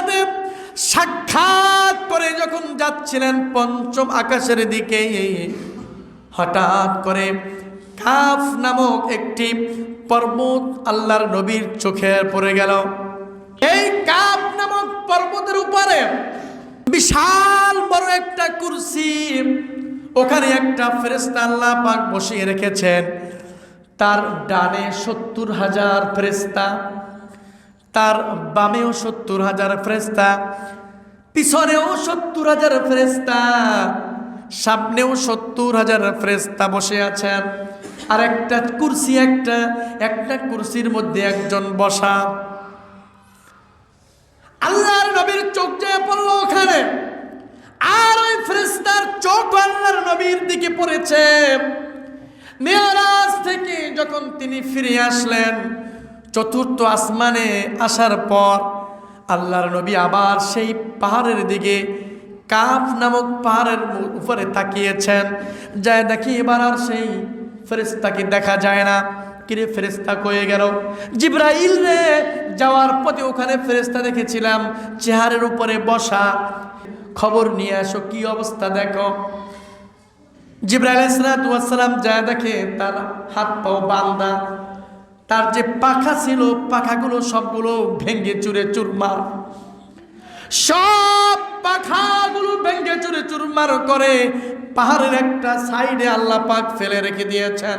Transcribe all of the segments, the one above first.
সাথে সাক্ষাৎ করে যখন যাচ্ছিলেন পঞ্চম আকাশের দিকে, হঠাৎ করে কাফ নামক একটি পর্বত আল্লাহর নবীর চোখে পড়ে গেল। এই কাপ নামক পর্বতের উপরে বিশাল বড় একটা কুরসি, ওখানে একটা ফেরেস্তা আল্লাহ পাক বসিয়ে রেখেছেন। তার ডানে সত্তর হাজার ফেরেস্তা তার বামেও সত্তর হাজার ফ্রেস্তা পিছনেও সত্তর হাজার ফেরেস্তা সামনেও সত্তর হাজার ফ্রেস্তা বসে আছেন। আর একটা কুরসি, একটা একটা কুরসির মধ্যে একজন বসা। আল্লাহর নবীর চোখ যে পড়ল ওখানে, আর ওই ফ্রেস্তার চোখ আল্লাহর নবীর দিকে পড়েছে। মেয়ারাজ থেকে যখন তিনি ফিরে আসলেন চতুর্থ আসমানে আসার পর আল্লাহর নবী আবার সেই পাহাড়ের দিকে কাফ নামক পাহাড়ের উপরে তাকিয়েছেন। যায় দেখি এবার আর সেই ফেরেস্তাকে দেখা যায় না। কিরে ফেরেস্তা কয়ে গেল? জিব্রাইল রে! যাওয়ার পথে ওখানে ফেরেস্তা দেখেছিলাম, চেহারের উপরে বসা। খবর নিয়ে আসো, কি অবস্থা দেখো। জিব্রাইল ইসলাতাম যা দেখে তার হাত পাও বান্দা। তার যে পাখা ছিল, পাখাগুলো সবগুলো ভেঙ্গে চুরে চুরমার। সব পাখাগুলো ভেঙ্গে চুরে চুরমার করে পাহাড়ের একটা সাইডে আল্লাহ পাক ফেলে রেখে দিয়েছেন।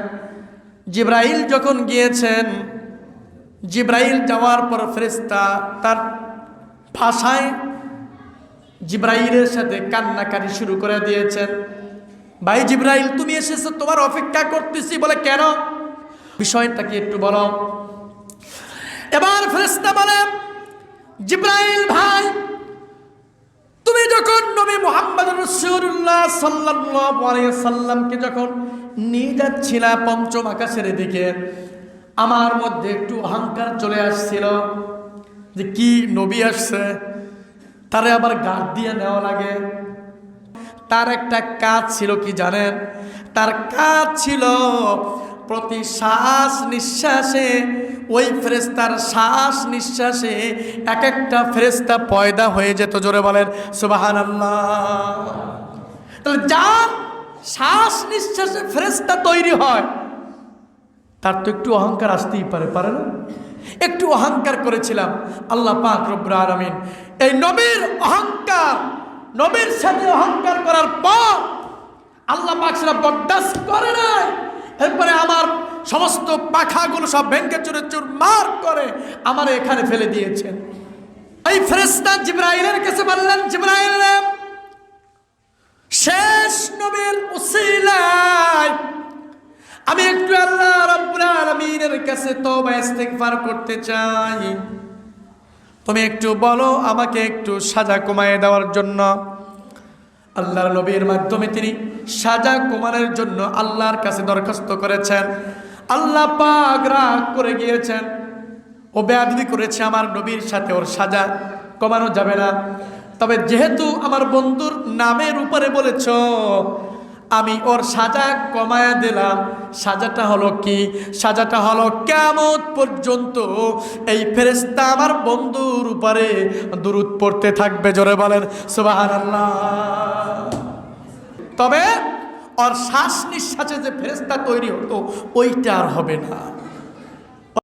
জিব্রাইল যখন গিয়েছেন, জিব্রাইল যাওয়ার পর ফেরেস্তা তার ভাষায় জিব্রাইলের সাথে কান্নাকারি শুরু করে দিয়েছেন। ভাই জিব্রাইল, তুমি এসেছ, তোমার অপেক্ষা করতেছি বলে কেন বিষয়টা কি একটু বলো। এবার ফেরেস্তা বলে, জিব্রাইল ভাই, তুমি যখন নবী মোহাম্মদ আলাইহি সাল্লামকে যখন নিয়ে যাচ্ছিলা পঞ্চম আকাশের দিকে, আমার মধ্যে একটু অহংকার চলে আসছিল যে কি নবী আসছে। তারে আবার গাছ দিয়ে নেওয়া লাগে। তার একটা কাজ ছিল কি জানেন? তার কাজ ছিল প্রতি শ্বাস নিঃশ্বাসে, ওই ফেরেস্তার শ্বাস নিঃশ্বাসে এক একটা ফেরেস্তা পয়দা হয়ে যেত, জোরে বলেন সুবাহান তাহলে যার শ্বাস নিঃশ্বাসে ফেরেস্তা তৈরি হয়, তার তো একটু অহংকার আসতেই পারে পারে না? একটু অহংকার করেছিলাম, আল্লাহ পাক রব্বুল আলামিন। এই নবীর অহংকার, নবীর সাথে অহংকার করার পর আল্লাহ পাক সেটা বরদাস্ত করে নাই। এরপরে আমার সমস্ত পাখাগুলো সব ভেঙ্গে চুরে চুর মার করে আমার এখানে ফেলে দিয়েছেন। এই ফেরেস্তা জিব্রাইলের কাছে বললেন, জিব্রাইল শেষ নবীর উসিলায় আমি একটু আল্লাহ রাব্বুল আলামিনের কাছে তওবা ইস্তেগফার করতে চাই। তুমি একটু বলো, আমাকে একটু সাজা কমায় দেওয়ার জন্য আল্লাহর নবীর মাধ্যমে তিনি সাজা কমানোর জন্য আল্লাহর কাছে দরখাস্ত করেছেন। আল্লাহ পাক রাগ করে গিয়েছেন। ও বেয়াদবি করেছে আমার নবীর সাথে ওর সাজা কমানো যাবে না। তবে যেহেতু আমার বন্ধুর নামের উপরে বলেছ আমি ওর সাজা কমায়া দিলাম। সাজাটা হলো কি? সাজাটা হলো কেমন পর্যন্ত এই ফেরেস্তা আমার বন্ধুর উপরে দূরত পড়তে থাকবে, জোরে বলেন সুবাহার তবে ওর শ্বাস নিঃশ্বাসে যে ফেরেস্তা তৈরি হতো, ওইটা আর হবে না।